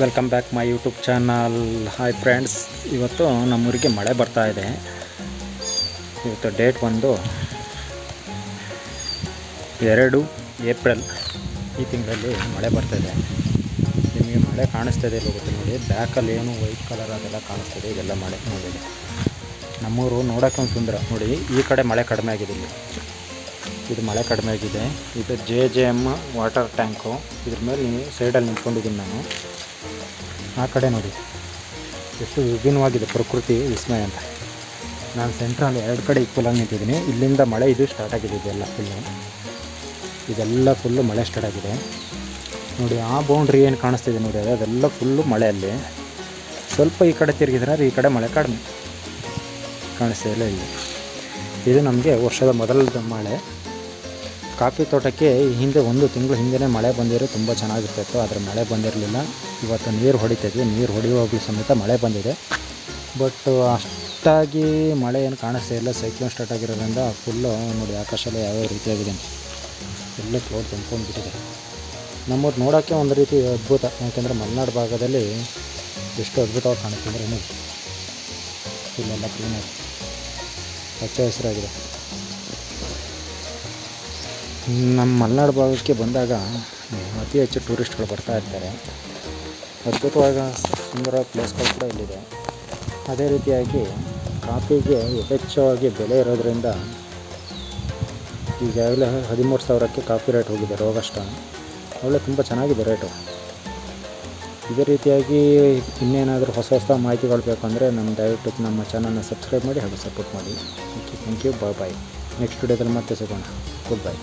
Welcome back my YouTube channel hi friends ಇವತ್ತು ನಮ್ಮೂರಿಗೆ ಮಳೆ ಬರ್ತಾ ಇದೆ. ಇವತ್ತು ಡೇಟ್ ಒಂದು ಎರಡು ಏಪ್ರಿಲ್ ಈ ತಿಂಗಳಲ್ಲಿ ಮಳೆ ಬರ್ತಾಯಿದೆ ನಿಮಗೆ ಮಳೆ ಕಾಣಿಸ್ತಾ ಇದೆ ಗೊತ್ತು ನೋಡಿ. ಬ್ಯಾಕಲ್ಲಿ ಏನು ವೈಟ್ ಕಲರ್ ಅದೆಲ್ಲ ಕಾಣಿಸ್ತಿದೆ ಇದೆಲ್ಲ ಮಳೆ ನೋಡಿ. ನಮ್ಮೂರು ನೋಡೋಕ್ಕೆ ಒಂದು ಸುಂದರ. ನೋಡಿ, ಈ ಕಡೆ ಮಳೆ ಕಡಿಮೆ ಆಗಿದೆ ಇಲ್ಲಿ. ಇದು ಮಳೆ ಕಡಿಮೆ ಆಗಿದೆ. ಇದು J J M water tank ಇದ್ರ ಮೇಲೆ ಸೈಡಲ್ಲಿ ನಿಂತ್ಕೊಂಡಿದ್ದೀನಿ ನಾನು. ಆ ಕಡೆ ನೋಡಿ. ಎಷ್ಟು ವಿಭಿನ್ನವಾಗಿದೆ ಪ್ರಕೃತಿ ವಿಸ್ಮಯ ಅಂತ. ನಾನು ಸೆಂಟ್ರಲ್ಲಿ ಎರಡು ಕಡೆ ಈಕ್ವಲಾಗಿ ನಿಂತಿದ್ದೀನಿ. ಇಲ್ಲಿಂದ ಮಳೆ ಇದು ಸ್ಟಾರ್ಟ್ ಆಗಿದೆ ಇದೆಲ್ಲ ಫುಲ್ಲು ಇದೆಲ್ಲ ಫುಲ್ಲು ಮಳೆ ಸ್ಟಾರ್ಟ್ ಆಗಿದೆ. ನೋಡಿ, ಆ ಬೌಂಡ್ರಿ ಏನು ಕಾಣಿಸ್ತಿದೆ ನೋಡಿ, ಅದು ಅದೆಲ್ಲ ಫುಲ್ಲು ಮಳೆ ಅಲ್ಲಿ. ಸ್ವಲ್ಪ ಈ ಕಡೆ ತಿರುಗಿದ್ರೆ ಈ ಕಡೆ ಮಳೆ ಕಡಿಮೆ ಕಾಣಿಸ್ತಾ ಇಲ್ಲ ಇಲ್ಲಿ. ಇದು ನಮಗೆ ವರ್ಷದ ಮೊದಲ ಮಳೆ. ಕಾಫಿ ತೋಟಕ್ಕೆ ಹಿಂದೆ ಒಂದು ತಿಂಗಳು ಹಿಂದೆನೇ ಮಳೆ ಬಂದಿರೋ ತುಂಬ ಚೆನ್ನಾಗಿರ್ತಿತ್ತು, ಆದರೆ ಮಳೆ ಬಂದಿರಲಿಲ್ಲ. ಇವತ್ತು ನೀರು ಹೊಡಿತಿದ್ವಿ ನೀರು ಹೊಡೆಯುವಾಗಲೂ ಸಮೇತ ಮಳೆ ಬಂದಿದೆ. ಬಟ್ ಅಷ್ಟಾಗಿ ಮಳೆ ಏನು ಕಾಣಿಸ್ತಾ ಇಲ್ಲ, ಸೈಕ್ಲೋನ್ ಸ್ಟಾರ್ಟ್ ಆಗಿರೋದ್ರಿಂದ ಫುಲ್ಲು ನೋಡಿ ಆಕಾಶ ಎಲ್ಲ ಯಾವ್ಯಾವ ರೀತಿಯಾಗಿದೆ ಎಲ್ಲ ಕ್ಲೌಡ್ ತುಂಬ್ಕೊಂಡ್ಬಿಟ್ಟಿದೆ ನಮ್ಮೂರು ನೋಡೋಕ್ಕೆ ಒಂದು ರೀತಿ ಅದ್ಭುತ, ಯಾಕೆಂದರೆ ಮಲೆನಾಡು ಭಾಗದಲ್ಲಿ ಎಷ್ಟು ಅದ್ಭುತವಾಗಿ ಕಾಣುತ್ತೆ ಅಂದರೆ ನೋಡಿ ಇಲ್ಲೆಲ್ಲ ಕ್ಲೀನಾಗಿ ಹಚ್ಚ ಹಸಿರಾಗಿದೆ. ನಮ್ಮ ಮಲೆನಾಡು ಭಾಗಕ್ಕೆ ಬಂದಾಗ ಅತಿ ಹೆಚ್ಚು ಟೂರಿಸ್ಟ್ಗಳು ಬರ್ತಾ ಇರ್ತಾರೆ. ಅದ್ಭುತವಾದ ಸುಂದರ ಪ್ಲೇಸ್ಗಳು ಕೂಡ ಇಲ್ಲಿದೆ. ಅದೇ ರೀತಿಯಾಗಿ ಕಾಫಿಗೆ ಯಥೇಚ್ಛವಾಗಿ ಬೆಲೆ ಇರೋದರಿಂದ ಈಗಾಗಲೇ ಹದಿಮೂರು ಸಾವಿರಕ್ಕೆ ಕಾಫಿ ರೇಟ್ ಹೋಗಿದೆ ರೋಗಷ್ಟ. ಒಳ್ಳೆ ತುಂಬ ಚೆನ್ನಾಗಿದೆ ರೇಟು. ಇದೇ ರೀತಿಯಾಗಿ ಇನ್ನೇನಾದರೂ ಹೊಸ ಹೊಸ ಮಾಹಿತಿಗಳು ಬೇಕಂದರೆ ನಮ್ಮ ದಯವಿಟ್ಟು ನಮ್ಮ ಚಾನಲ್ನ ಸಬ್ಸ್ಕ್ರೈಬ್ ಮಾಡಿ ಹಾಗೂ ಸಪೋರ್ಟ್ ಮಾಡಿ. Okay thank you bye bye next ವಿಡಿಯೋದಲ್ಲಿ ಮತ್ತೆ ಸಿಗೋಣ. Good bye